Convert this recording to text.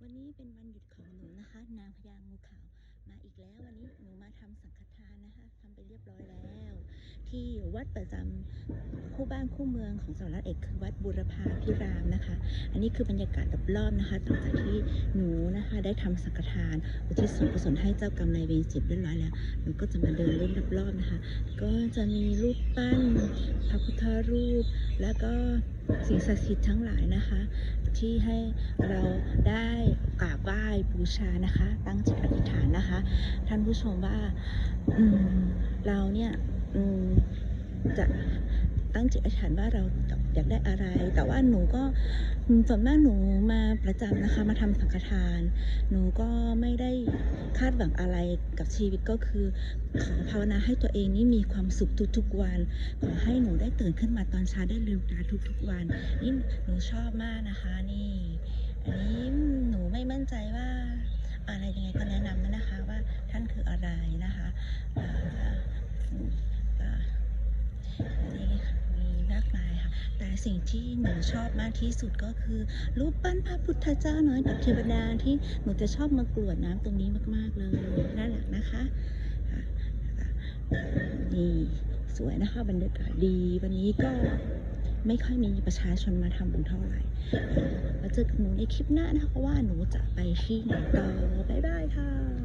วันนี้เป็นวันหยุดของหนูนะคะ นางพญางูขาวมาอีกแล้ววันนี้หนูมาทำสังฆทานนะคะทำไปเรียบร้อยแล้ว ที่วัดประจำคู่บ้านคู่เมืองของสหรัฐเอกคือวัดบุรพาพิรามนะคะ อันนี้คือบรรยากาศรอบๆนะคะหลังจากที่หนูนะคะได้ทำสังฆทานอุทิศส่วนกุศลให้เจ้ากรรมนายเวรเสร็จเรียบร้อยแล้วหนูก็จะมาเดินเล่นรอบๆนะคะ ก็จะมีรูปปั้นพระพุทธรูป แล้วก็สิ่งศักดิ์สิทธิ์ทั้งหลายนะคะ ที่ให้เราได้กราบไหว้บูชานะคะ ตั้งจิตอธิษฐานนะคะ ท่านผู้ชมว่าเราเนี่ย จะตั้งจิตอธิษฐานว่าเราอยากได้อะไร แต่ว่าหนูก็อืมส่วนมากหนูมาประจำนะคะ มาทำสังฆทาน หนูก็ไม่ได้คาดหวังอะไรกับชีวิตก็คือ ขอภาวนาให้ตัวเองนี่มีความสุขทุกๆวัน ขอให้หนูได้ตื่นขึ้นมาตอนเช้าได้ลืมตาทุกๆวัน นี่หนูชอบมากนะคะ นี่ อันนี้หนูไม่มั่นใจว่าอะไรยังไงก็แนะนำนะคะว่าท่านคืออะไรนะคะอ่าอืมก็นี่ค่ะมีมากมายค่ะ แต่ สิ่งที่หนูชอบมากที่สุดก็คือรูปปั้นพระพุทธเจ้าน้อยกับเทวดาที่หนูจะชอบมากรวดน้ำตรงนี้มาก ๆเลยน่ารักนะคะคะนี่สวยนะคะบรรยากาศดีวันนี้ก็ไม่ค่อยมีประชาชนมาทำบุญเท่าไหร่มาเจอกับหนูในคลิปหน้านะคะว่าหนูจะไปที่ไหนต่อบ๊ายบายค่ะ